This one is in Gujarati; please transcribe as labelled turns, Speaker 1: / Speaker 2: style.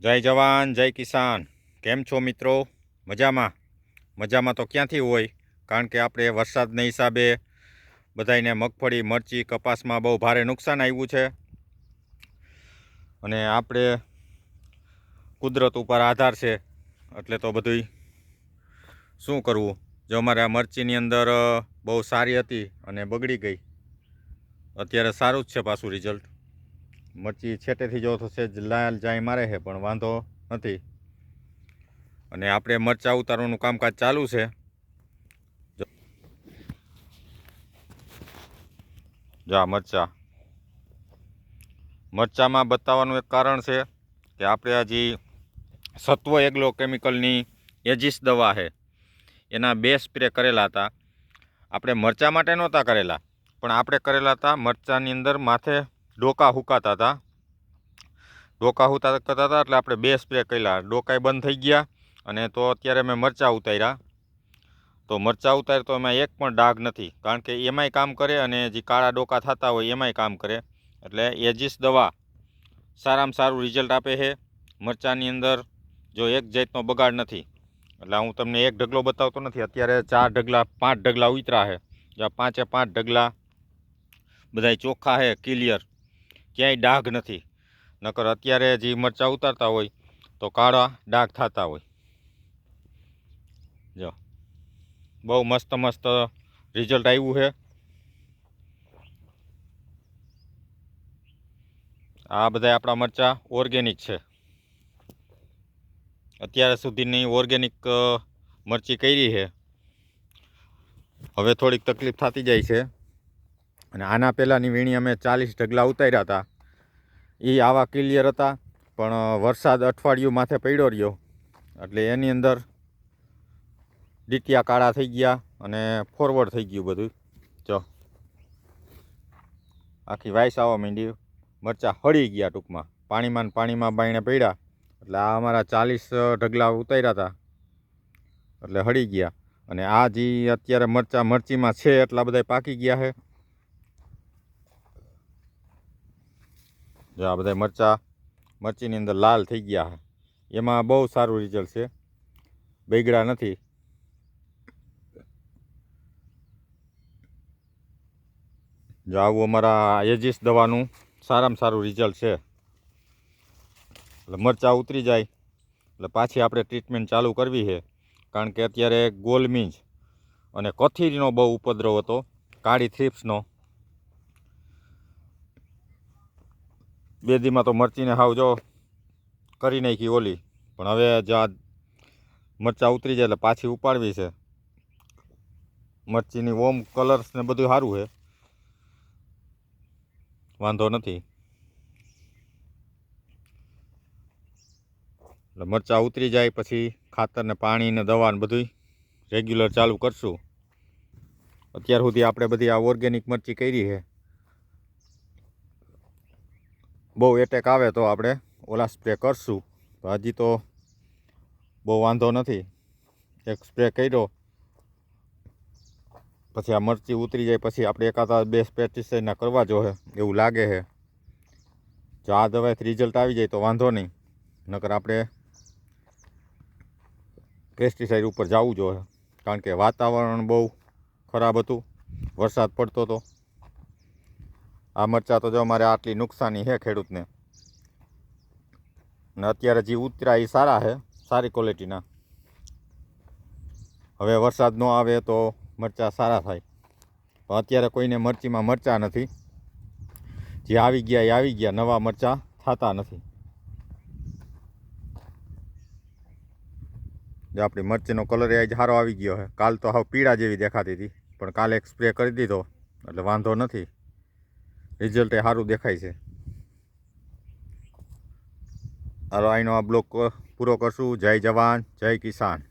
Speaker 1: જય જવાન, જય કિસાન. કેમ છો મિત્રો? મજામાં? મજામાં તો ક્યાંથી હોય? કારણ કે આપણે વરસાદના હિસાબે બધાયને મગફળી, મરચી, કપાસમાં બહુ ભારે નુકસાન આવ્યું છે. અને આપણે કુદરત ઉપર આધાર છે. એટલે તો બધુંય શું કરવું? જો અમારે આ મરચીની અંદર બહુ સારી હતી અને બગડી ગઈ. અત્યારે સારું જ છે પાછું રિઝલ્ટ મરચી છેટેથી જો થશે જ લાલ જાય મારે છે પણ વાંધો નથી. અને આપણે મરચા ઉતારવાનું કામકાજ ચાલુ છે. જા. મરચાં મરચાંમાં મરચા. મરચામાં બતાવવાનું એક કારણ છે કે આપણે હજી સત્વ એગ્લો કેમિકલની એજીસ દવા છે, એના બે સ્પ્રે કરેલા હતા. આપણે મરચા માટે નહોતા કરેલા, પણ આપણે કરેલા હતા મરચાની અંદર માથે ડોકા હુકાતા હતા ડોકા હુતા કરતા હતા એટલે આપણે બે સ્પ્રે કર્યા. ડોકાય બંધ થઈ ગયા અને તો અત્યારે મેં મરચાં ઉતાર્યા. તો મરચાં ઉતાર્યા તો એમાં એક પણ ડાઘ નથી. કારણ કે એમાંય કામ કરે અને જે કાળા ડોકા થતા હોય એમાંય કામ કરે. એટલે એજીસ દવા સારામાં સારું રિઝલ્ટ આપે છે. મરચાંની અંદર જો એક જાતનો બગાડ નથી. એટલે હું તમને એક ઢગલો બતાવતો નથી. અત્યારે ચાર ઢગલા, પાંચ ઢગલા ઉતરા છે. જ્યાં પાંચે પાંચ ઢગલા બધાય ચોખ્ખા છે ક્લિયર ક્યાંય ડાઘ નથી. નકર અત્યારે જે મરચાં ઉતારતા હોય તો કાળા ડાઘ થતા હોય. જો. બહુ મસ્ત મસ્ત રિઝલ્ટ આવ્યું છે આ બધા આપણા મરચાં ઓર્ગેનિક છે. અત્યાર સુધીની ઓર્ગેનિક મરચી કરી છે હવે થોડીક તકલીફ થતી જાય છે. અને આના પહેલાંની વીણી અમે ચાલીસ ઢગલા ઉતાર્યા હતા. એ આવા ક્લિયર હતા, પણ વરસાદ અઠવાડિયું માથે પડ્યો રહ્યો. એટલે એની અંદર ડીટિયા કાળા થઈ ગયા અને ફોરવર્ડ થઈ ગયું બધું. જો. આખી વાઇસ આવવા માંડી. મરચાં હળી ગયા ટૂંકમાં. પાણીમાં પાણીમાં બાયણે પડ્યા. એટલે આ અમારા ચાલીસ ઢગલા ઉતાર્યા હતા. એટલે હળી ગયા. અને આ જે અત્યારે મરચાં, મરચીમાં છે એટલા બધા પાકી ગયા છે. જો આ બધા મરચાં, મરચીની અંદર લાલ થઈ ગયા એમાં બહુ સારું રિઝલ્ટ છે. બગડ્યા નથી. જો આવું અમારા એજીસ દવાનું સારામાં સારું રિઝલ્ટ છે. એટલે મરચાં ઉતરી જાય. એટલે પાછી આપણે ટ્રીટમેન્ટ ચાલુ કરવી છે. કારણ કે અત્યારે ગોલમીજ અને કથીરીનો બહુ ઉપદ્રવ હતો. કાળી થ્રીપ્સનો બે દીમાં તો મરચીને હાવ જો કરી નાખી ઓલી. પણ હવે જ્યાં મરચાં ઉતરી જાય એટલે પાછી ઉપાડવી છે. મરચીની ઓમ, કલર્સ ને બધું સારું છે. વાંધો નથી. એટલે મરચાં ઉતરી જાય, પછી ખાતર ને પાણી ને દવા ને બધું રેગ્યુલર ચાલુ કરશું. અત્યાર સુધી આપણે બધી આ ઓર્ગેનિક મરચી કરી છે. બહુ એટેક આવે તો આપણે ઓલા સ્પ્રે કરશું. તો હજી તો બહુ વાંધો નથી. એક સ્પ્રે કર્યો. પછી આ મરચી ઉતરી જાય, પછી આપણે એકાદા બે પેસ્ટિસાઇડના કરવા જોઈએ એવું લાગે છે જો આ દવાથી રિઝલ્ટ આવી જાય તો વાંધો નહીં. નકર આપણે પેસ્ટિસાઇડ ઉપર જવું જોઈએ કારણ કે વાતાવરણ બહુ ખરાબ હતું. વરસાદ પડતો હતો આ મરચાં તો જો અમારે આટલી નુકસાની છે ખેડૂતને. ને અત્યારે જે ઉતર્યા એ સારા છે, સારી ક્વોલિટીના હવે વરસાદ ન આવે તો મરચાં સારા થાય. પણ અત્યારે કોઈને મરચીમાં મરચાં નથી. જે આવી ગયા એ આવી ગયા, નવા મરચાં થતા નથી. જો આપણી મરચીનો કલર એ સારો આવી ગયો છે. કાલ તો હાવ પીળા જેવી દેખાતી હતી, પણ કાલે એક સ્પ્રે કરી દીધો, એટલે વાંધો નથી. રિઝલ્ટ એ સારું દેખાય છે. હાલો અહીંનો આ બ્લોક પૂરો કરશું. જય જવાન, જય કિસાન.